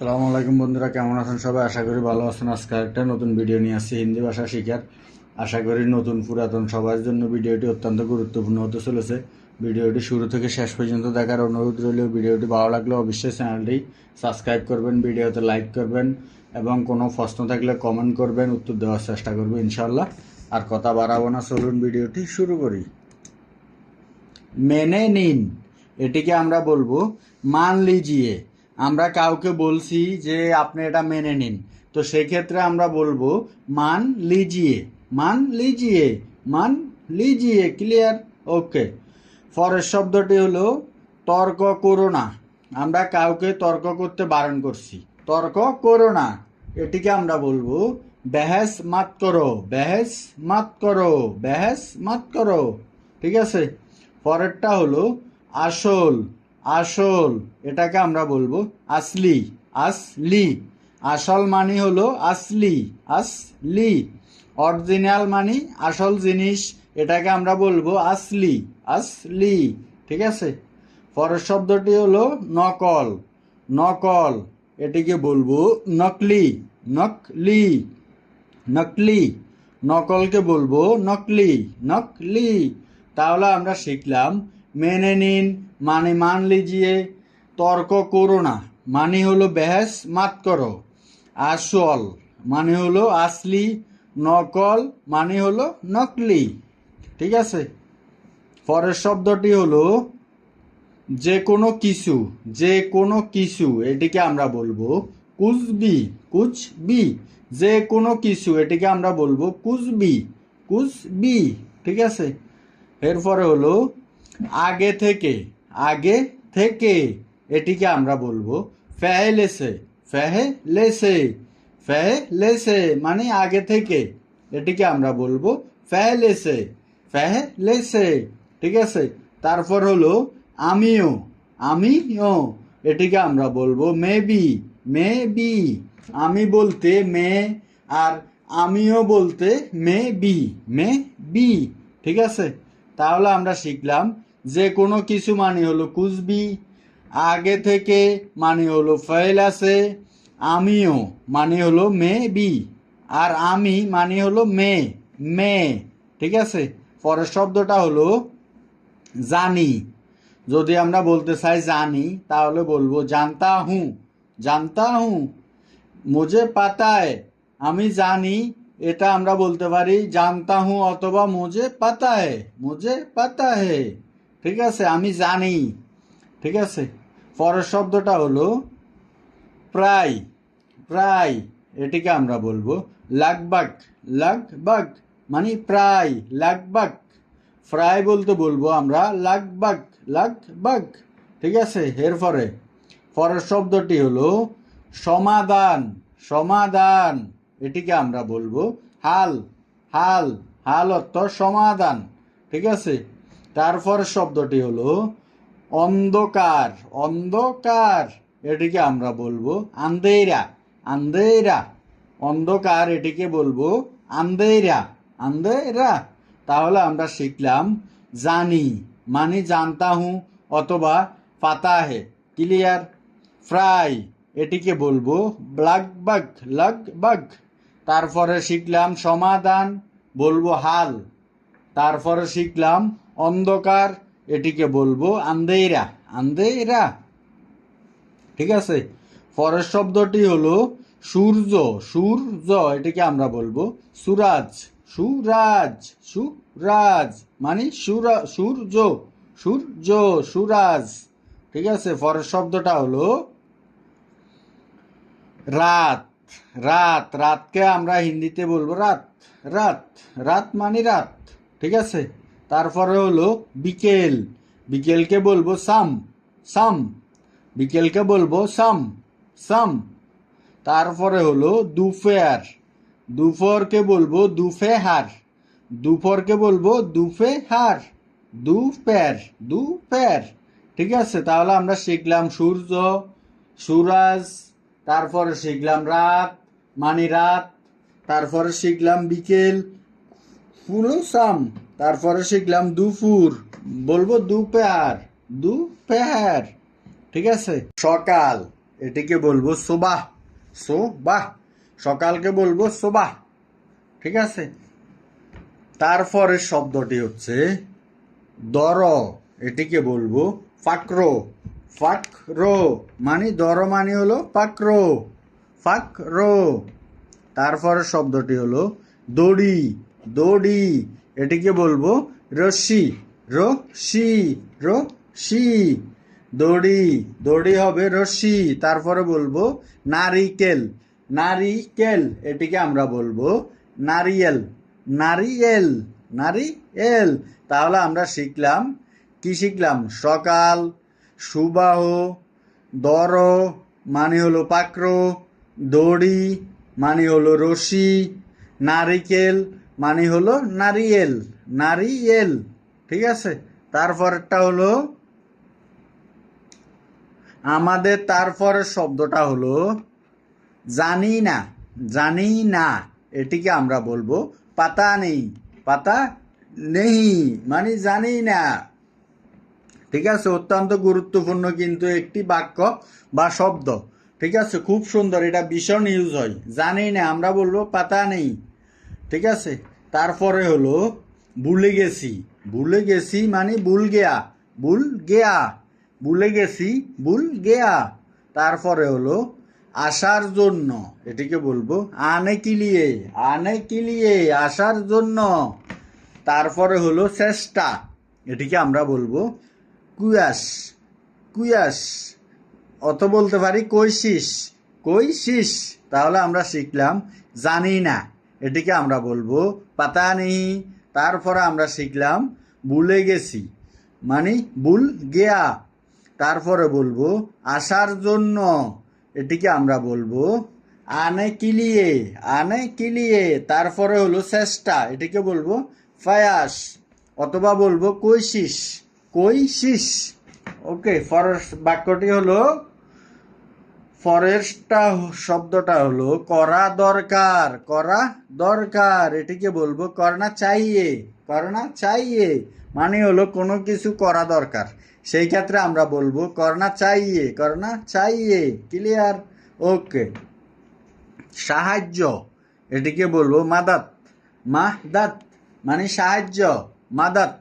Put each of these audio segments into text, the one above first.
সালামু আলাইকুম বন্ধুরা, কেমন আছেন সবাই? আশা করি ভালো আছেন। আজকে একটা নতুন ভিডিও নিয়ে আসছি, হিন্দি ভাষা শিখার। আশা করি নতুন পুরাতন সবার জন্য ভিডিওটি অত্যন্ত গুরুত্বপূর্ণ হতে চলেছে। ভিডিওটি শুরু থেকে শেষ পর্যন্ত দেখার অনুরোধ রইলেও ভিডিওটি ভালো লাগলে অবশ্যই চ্যানেলটি সাবস্ক্রাইব করবেন, ভিডিওতে লাইক করবেন এবং কোনো প্রশ্ন থাকলে কমেন্ট করবেন, উত্তর দেওয়ার চেষ্টা করব ইনশাল্লাহ আর কথা বাড়াবো না, চলুন ভিডিওটি শুরু করি। মেনে নিন, এটিকে আমরা বলব মান লিজিয়ে আমরা কাউকে বলছি যে আপনি এটা মেনে নিন। তো সেক্ষেত্রে আমরা বলব, মান লিজিয়ে মান লিজিয়ে মান লিজিয়ে ক্লিয়ার ওকে পরের শব্দটি হলো, তর্ক করো না। আমরা কাউকে তর্ক করতে বারণ করছি। তর্ক করো না। এটিকে আমরা বলব, বেহেস মাত করো, বেহেস মাত করো, বেহেস মাত করো। ঠিক আছে? পরেরটা হলো, আসল। আসল, এটাকে আমরা বলব আসলি আসলি। আসল মানি হলো আসলি আসলি। অরিজিনাল মানি, আসল জিনিস, এটাকে আমরা বলব আসলি আসলি। ঠিক আছে? পরের শব্দটি হলো নকল নকল। এটিকে বলব নকলি নকলি নকলি। নকলকে বলব নকলি নকলি। তাহলে আমরা শিখলাম মেনে নিন মানে মান লিজিয়ে তর্ক করো না। মানে হলো বেহেস, মাত করো। আসল মানে হলো আসলি, নকল মানে হলো নকলি। ঠিক আছে? পরের শব্দটি হলো যে কোনো কিছু, যে কোনো কিছু, এটিকে আমরা বলব কুচবি কুচবি যে কোনো কিছু, এটিকে আমরা বলব কুচবি কুচবি ঠিক আছে? এরপরে হলো আগে থেকে আগে থেকে, এটিকে আমরা বলব ফেহেলেসে ফেহেলেসে ফেহেলেসে মানে আগে থেকে, এটিকে আমরা বলব ফেহেলেসে ফেহেলেসে, ঠিক আছে? তারপর হলো আমিও আমিও, এটিকে আমরা বলব মেবি মেবি, আমি বলতে মে, আর আমিও বলতে মে বি মে বি ঠিক আছে? তাহলে আমরা শিখলাম যে কোনো কিছু মানে হলো কুচবি আগে থেকে মানে হলো ফেল আছে, আমিও মানে হলো মে বি আর আমি মানে হলো মে মে, ঠিক আছে? পরের শব্দটা হলো জানি। যদি আমরা বলতে চাই জানি, তাহলে বলব জানতা হুঁ জানতা হুঁ মুঝে পাতায়, আমি জানি, এটা আমরা বলতে পারি জানতা হুঁ অথবা মুঝে পাতায়, মুঝে পাতা হে ঠিক আছে? আমি জানি। ঠিক আছে? পরের শব্দটা হলো প্রায়। প্রায়। এটিকে আমরা বলব লাগবাগ। লাগবাগ মানে প্রায়। লাগবাগ। প্রায় বলতে বলব আমরা লাগবাগ। লাগবাগ। ঠিক আছে? এরপরে পরের শব্দটি হলো সমাধান সমাধান এটিকে আমরা বলব হাল। হাল। হাল অর্থ সমাধান ঠিক আছে? তারপর শব্দটি হলো অন্ধকার অন্ধকার। এটিকে আমরা বলব আন্দেরা আন্দেরা অন্ধকার এটিকে বলব আন্দেরা আন্দেরা তাহলে আমরা শিখলাম জানি মানে জানতা হুঁ অথবা পাতা হে ক্লিয়ার? ফ্রাই, এটিকে বলব ব্লাক বাগ, লাগ বাগ। তারপরে শিখলাম সমাধান, বলব হাল। তারপরে শিখলাম অন্ধকার, এটিকে বলব আন্দেরা আন্দেরা ঠিক আছে? পরের শব্দটি হলো সূর্য। সূর্য, এটিকে আমরা বলব সুরাজ। সুরাজ। সুরাজ। মানে সুরা সূর্য। সূর্য, সুরাজ। ঠিক আছে? পরের শব্দটা হলো রাত। রাত। রাতকে আমরা হিন্দিতে বলব রাত। রাত। রাত মানে রাত। ঠিক আছে? তারপরে হলো বিকেল। বিকেলকে বলব সাম সাম। বিকেলকে বলব সাম সাম। তারপরে হলো দুফেয়ার। দুপুরকে বলব দুফে হার দুপুরকে বলব দুফে হার দু প্যার দু দুপের ঠিক আছে, তাহলে আমরা শিখলাম সূর্য, সুরাজ, তারপরে শিখলাম রাত মানে রাত তারপরে শিখলাম বিকেল। পুরো সাম। তারপরে শিখলাম দুপুর। বলব দুপেয়ার। দুপেয়ার। ঠিক আছে? সকাল। এটিকে বলব সোবাহ। সোবাহ। সকালকে বলব সোবাহ। ঠিক আছে? তারপরের শব্দটি হচ্ছে দর। এটিকে বলব ফাকরো। ফাকরো মানে দর মানে হলো ফাকরো। ফাকরো। তারপরের শব্দটি হলো দড়ি। দড়ি এটিকে বলব রশি রশি রশি। দড়ি দড়ি হবে রশি। তারপরে বলব নারিকেল নারিকেল। এটিকে আমরা বলব নারিয়েল নারিয়েল নারিয়েল। তাহলে আমরা শিখলাম, কি শিখলাম? সকাল, সুবাহ, দর মানে হলো পাক্র দড়ি মানে হলো রশি। নারিকেল মানে হলো নারিয়েল নারিয়েল, ঠিক আছে? তারপরটা হলো, আমাদের তারপরের শব্দটা হলো জানি না জানি না এটিকে আমরা বলব পাতা নেই পাতা নেই মানে জানি না ঠিক আছে? অত্যন্ত গুরুত্বপূর্ণ কিন্তু একটি বাক্য বা শব্দ। ঠিক আছে? খুব সুন্দর, এটা ভীষণ ইউজ হয়। জানি না আমরা বলব পাতা নেই। ঠিক আছে? তারপরে হলো ভুলে গেছি। ভুলে গেছি মানে ভুল গেয়া। ভুল গেয়া। ভুলে গেছি, ভুল গেয়া। তারপরে হলো আসার জন্য। এটিকে বলব আনে কিলিয়ে আনে কিলিয়ে, আসার জন্য। তারপরে হলো চেষ্টা। এটিকে আমরা বলব কুয়াস কুয়াস অত বলতে পারি কৈশিস কৈশিস তাহলে আমরা শিখলাম জানি না। এটিকে আমরা বলব পাতা নেই তারপরে আমরা শিখলাম ভুলে গেছি। মানে ভুল গেয়া। তারপরে বলব আসার জন্য। এটিকে আমরা বলব আনে কিলিয়ে আনে কিলিয়ে। তারপরে হলো চেষ্টা। এটিকে বলব ফায়াস অথবা বলব কৈশিস। কৈশিস। ওকে ফরেস্ট বাক্যটি হলো ফরেস্টটা শব্দটা হলো করা দরকার করা দরকার, এটিকে বলব করনা চাইয়ে করনা চাইয়ে মানে হলো কোনো কিছু করা দরকার। সেই ক্ষেত্রে আমরা বলব করনা চাইয়ে করনা চাইয়ে ক্লিয়ার ওকে সাহায্য, এটিকে বলব মাদাত, মাহদাত মানে সাহায্য, মাদাত।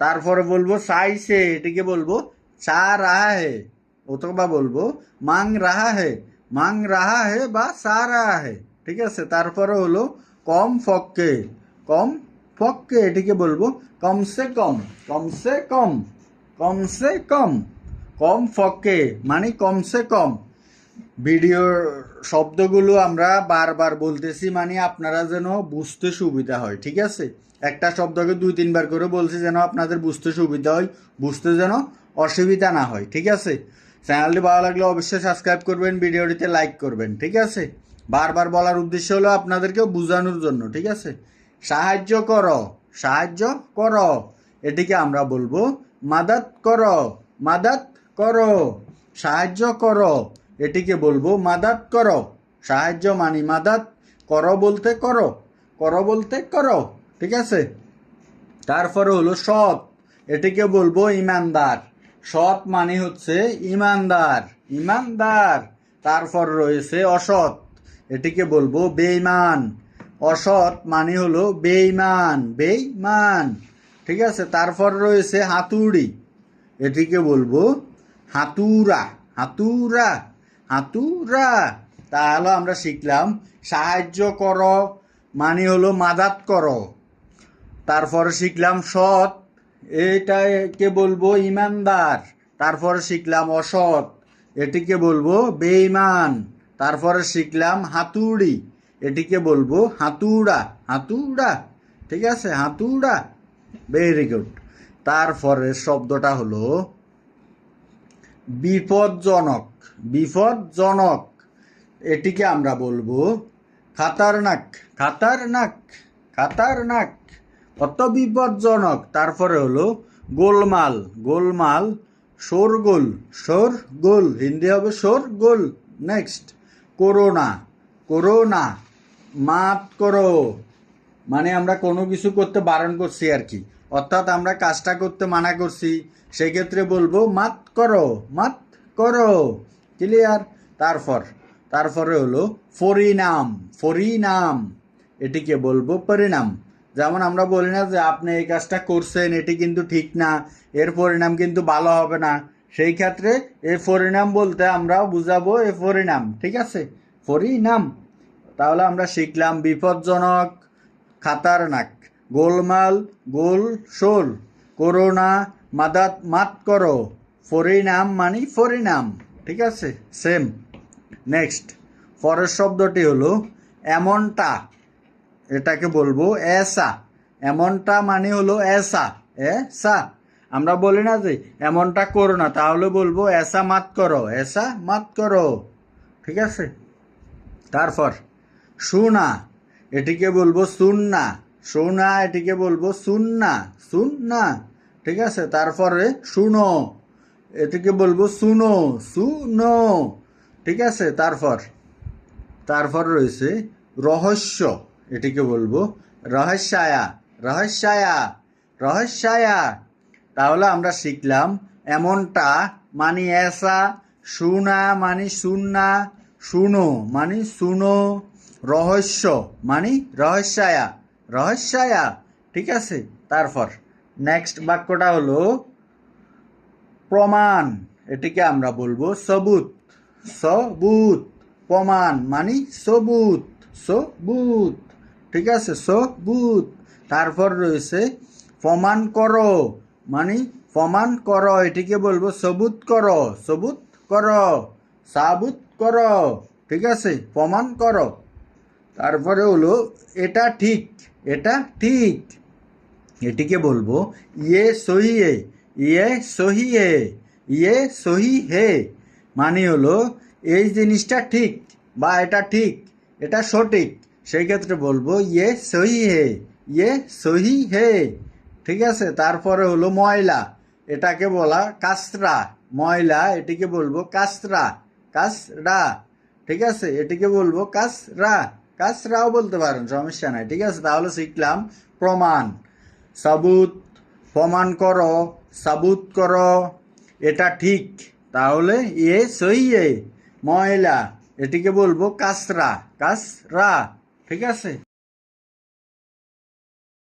তারপরে বলব চাইছে এটিকে বলব চা রাহা অথবা বলব, মাং রাহা হে, মাং রাহা হে বা সা রাহা হে, ঠিক আছে? তারপরে হলো কম ফক্কে, কম ফককে, এটিকে বলব কমসে কম কমসে কম কমসে কম কম ফক্কে মানে কমসে কম। ভিডিওর শব্দগুলো আমরা বারবার বলতেছি মানে আপনারা যেন বুঝতে সুবিধা হয়, ঠিক আছে? একটা শব্দকে দুই, তিনবার করে বলছি যেন আপনাদের বুঝতে সুবিধা হয়, বুঝতে যেন অসুবিধা না হয়, ঠিক আছে? চ্যানেলটি ভালো লাগলে অবশ্যই সাবস্ক্রাইব করবেন, ভিডিওটিতে লাইক করবেন, ঠিক আছে? বারবার বলার উদ্দেশ্য হলো আপনাদেরকে বোঝানোর জন্য, ঠিক আছে? সাহায্য করো সাহায্য করো, এটিকে আমরা বলব মাদাত করো মাদাত করো, সাহায্য করো, এটিকে বলব মাদাত করো, সাহায্য মানি মাদাত, করো বলতে করো করো বলতে করো, ঠিক আছে? তারপরে হলো সৎ, এটিকে বলব ইমানদার। সৎ মানে হচ্ছে ইমানদার ইমানদার। তারপর রয়েছে অসৎ। এটিকে বলব বেইমান অসৎ মানে হলো বেইমান বেইমান ঠিক আছে? তারপর রয়েছে হাতুড়ি। এটিকে বলব হাতুরা হাতুরা হাতুরা। তাহলে আমরা শিখলাম সাহায্য করো মানে হলো মাদাত করো। তারপর শিখলাম সৎ এটাকে বলব? ইমানদার। তারপরে শিখলাম অসৎ। এটিকে বলব বেঈমান। তারপরে শিখলাম হাতুড়ি। এটিকে বলব হাতুড়া। হাতুড়া। ঠিক আছে? হাতুড়া। ভেরি গুড তারপরে শব্দটা হলো বিপদজনক বিপদজনক এটিকে আমরা বলব খাতারনাক। খাতারনাক। খাতারনাক। কত বিপজ্জনক তারপরে হলো গোলমাল গোলমাল, শোরগোল শোরগোল। হিন্দি হবে সোর গোল নেক্সট করোনা করোনা, মাত করো। মানে আমরা কোনো কিছু করতে বারণ করছি আর কি। অর্থাৎ আমরা কাজটা করতে মানা করছি। সেক্ষেত্রে বলব মাত করো মাত করো। ক্লিয়ার তারপর, তারপরে হলো ফরিনাম ফরিনাম। এটিকে বলব পরিণাম। যেমন আমরা বলি না যে আপনি এই কাজটা করছেন, এটি কিন্তু ঠিক না, এর পরিণাম কিন্তু ভালো হবে না। সেই ক্ষেত্রে এই পরিণাম বলতে আমরা বুঝাবো এ পরিণাম, ঠিক আছে? পরিণাম। তাহলে আমরা শিখলাম বিপজ্জনক, খাতারনাক, গোলমাল গোল শোল করোনা মাদাত, মাত করো। পরিণাম মানে পরিণাম, ঠিক আছে? সেম নেক্সট পরের শব্দটি হলো, এমনটা। এটাকে বলব এসা। এমনটা মানে হলো এসা। এসা। আমরা বলি না যে এমনটা করো না, তাহলে বলব এসা মাত করো, এসা মাত করো। ঠিক আছে? তারপর, সুনা, এটিকে বলব সুন্না। সোনা, এটিকে বলব সুন্না। সুন্না। ঠিক আছে? তারপরে, শুনো, এটিকে বলব শুনো শুনো। ঠিক আছে? তারপর তারপর রয়েছে রহস্য। এটিকে বলব রহস্যায়া রহস্যায়া রহস্যায়া। তাহলে আমরা শিখলাম এমনটা মানি এসা শুনা মানি শুননা শুনো মানি শুনো রহস্য মানি রহস্যায়া রহস্যায়া, ঠিক আছে? তারপর নেক্সট বাক্যটা হলো প্রমাণ। এটিকে আমরা বলব সবুত সবুত, প্রমাণ মানে সবুত সবুত। ঠিক আছে? সবুত তারপর রয়েছে, প্রমাণ করো। মানে প্রমাণ করো, এটিকে বলব সবুত করো। সবুত করো, সাবুত করো। ঠিক আছে? প্রমাণ করো। তারপরে হলো, এটা ঠিক এটা ঠিক। এটিকে বলব ইয়ে সহি ইয়ে সহি ইয়ে সহি হে মানে হলো, এই জিনিসটা ঠিক বা এটা ঠিক, এটা সঠিক। সেই ক্ষেত্রে বলব ইয়ে সহি হে ইয়ে সহি হে। ঠিক আছে? তারপরে হলো ময়লা। এটাকে বলা কাসরা। ময়লা, এটিকে বলব কাসরা। কাসরা। ঠিক আছে? এটিকে বলব কাসরা। কাসরাও বলতে পারেন, সমস্যা নাই। ঠিক আছে? তাহলে শিখলাম প্রমাণ। সাবুত, প্রমাণ করো, সাবুত করো। এটা ঠিক। তাহলে এ সইয়ে ময়লা। এটিকে বলব কাসরা। কাসরা। ঠিক আছে